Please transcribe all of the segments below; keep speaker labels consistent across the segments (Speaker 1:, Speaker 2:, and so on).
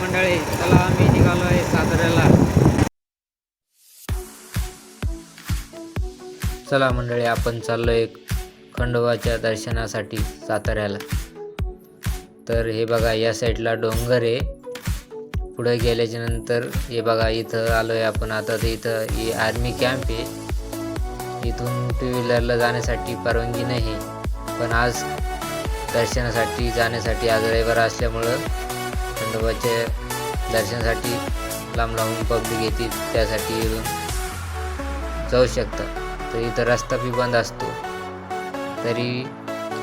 Speaker 1: मंडळी चला आम्ही निघालो आहे साताऱ्याला. चला मंडळी आपण चाललो आहे खंडोबाच्या दर्शनासाठी साताऱ्याला. तर हे बघा या साईडला डोंगर आहे. पुढे गेल्याच्यानंतर हे बघा इथं आलोय आपण. आता तर इथं हे आर्मी कॅम्प आहे. इथून टू व्हीलरला जाण्यासाठी परवानगी नाही. पण आज दर्शनासाठी जाण्यासाठी आज रविवार असल्यामुळं खंडोबाच्या दर्शनासाठी लांब लांबून पब्लिक येते त्यासाठी जाऊ शकतात. तर इथं रस्ता बी बंद असतो. तरी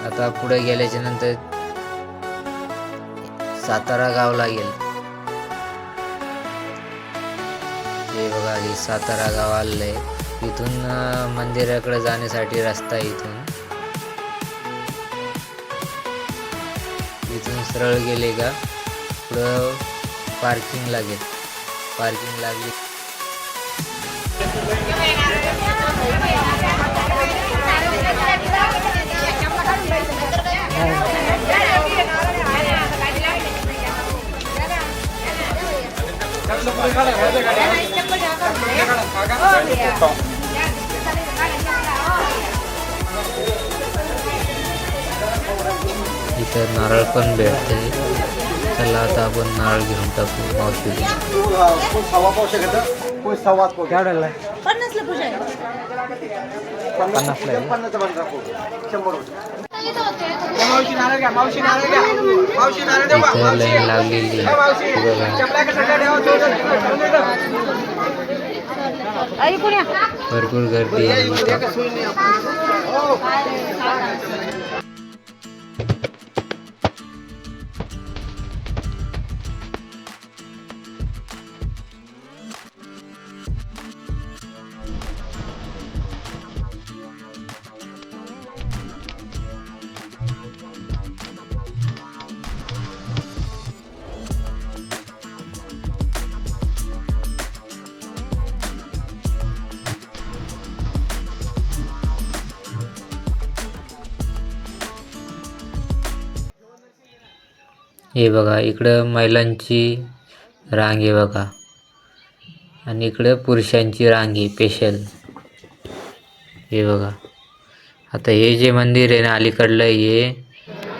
Speaker 1: आता पुढे गेल्याच्यानंतर सातारा गाव लागेल. हे बघा हे सातारा गाव आलेलं आहे इथून मंदिराकडे जाण्यासाठी रस्ता आहे इथून. इथून सरळ गेले का? पुढं पार्किंग लागेल पार्किंग लागली इथं नारळ पण भेटते चला आता आपण नारळ घेऊन टाकू मावशी
Speaker 2: कोण सव्वा पावशे घेतं
Speaker 1: हे बघा इकडं महिलांची रांग आहे बघा. आणि इकडं पुरुषांची रांग आहे स्पेशल हे बघा. आता हे जे मंदिर आहे ना अलीकडलं हे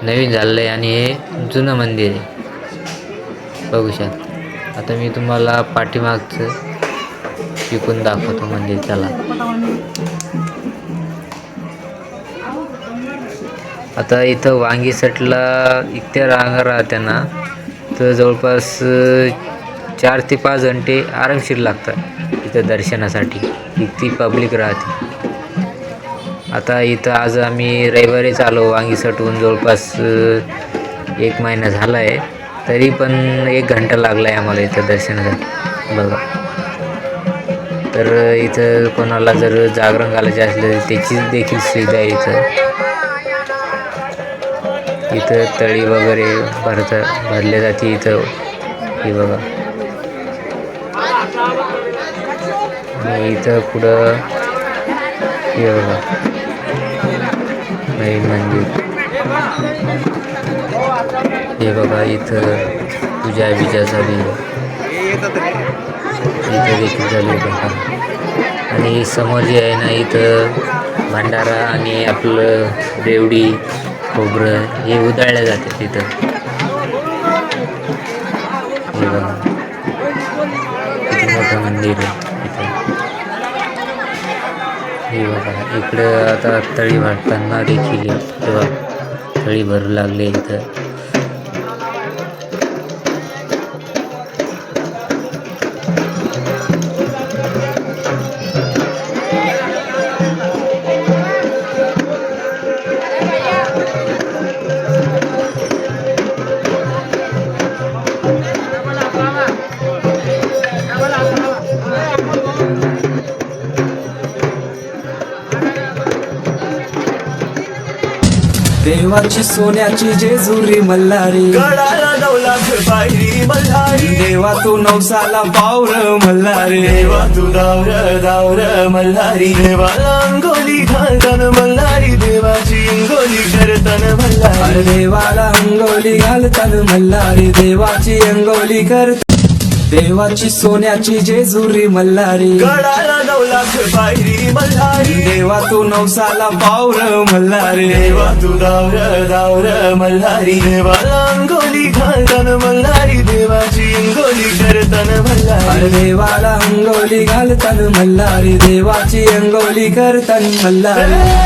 Speaker 1: नवीन झालेलं आहे आणि हे जुनं मंदिर आहे. बघू शकता. आता मी तुम्हाला पाठीमागचं विकून दाखवतो मंदिर त्याला आता इथं वांगी सटला इतक्या रांगा राहत्या ना तर जवळपास चार ते पाच घंटे आरामशीर लागतात इथं दर्शनासाठी. इतकी पब्लिक राहते. आता इथं आज आम्ही रविवारीच आलो वांगी सटवून जवळपास एक महिना झाला आहे तरी पण एक घंटा लागला आहे आम्हाला इथं दर्शनासाठी. बघा. तर इथं कोणाला जर जागरण घालायचे असले तर त्याची देखील सुविधा आहे इथं. इथं तळी वगैरे भरत भरले जाते इथं. हे बघा. आणि इथं पुढं हे बघा. नवीन मंदिर. हे बघा इथं पूजा बिजा झाली. इथं देखील झाली बघा. आणि समोर जे आहे ना इथं भंडारा आणि आपलं रेवडी खोबरं हे उधळलं जाते तिथं. हे बघा. किती मोठं मंदिर आहे इथं. हे बघा. इकडं आता तळी भरताना देखील तेव्हा तळी भरू लागले इथं.
Speaker 3: देवाची सोन्याची जेजुरी मल्हारी.
Speaker 4: गडाला नवलाख पायरी मल्हारी.
Speaker 3: देवा तू नवसाला पावर मल्हारी.
Speaker 4: देवा तू दावर दावर मल्हारी. देवाला अंगोली घालतान मल्हारी. देवाची अंगोली करतान मल्हारी.
Speaker 3: देवाला अंगोली घालतान मल्हारी. देवाची अंगोली कर देवाची सोन्याची जेजुरी मल्हारी.
Speaker 4: गडाला नवलाख पायरी मल्हारी.
Speaker 3: देवा तू नवसाला पावर मल्हारी.
Speaker 4: देवा तू दावर दावर मल्हारी. देवाला अंगोली घालतान मल्हारी. देवाची अंगोली करतान मल्हारी.
Speaker 3: देवाला अंगोली घालतान मल्हारी. देवाची अंगोली करतान मल्हारी.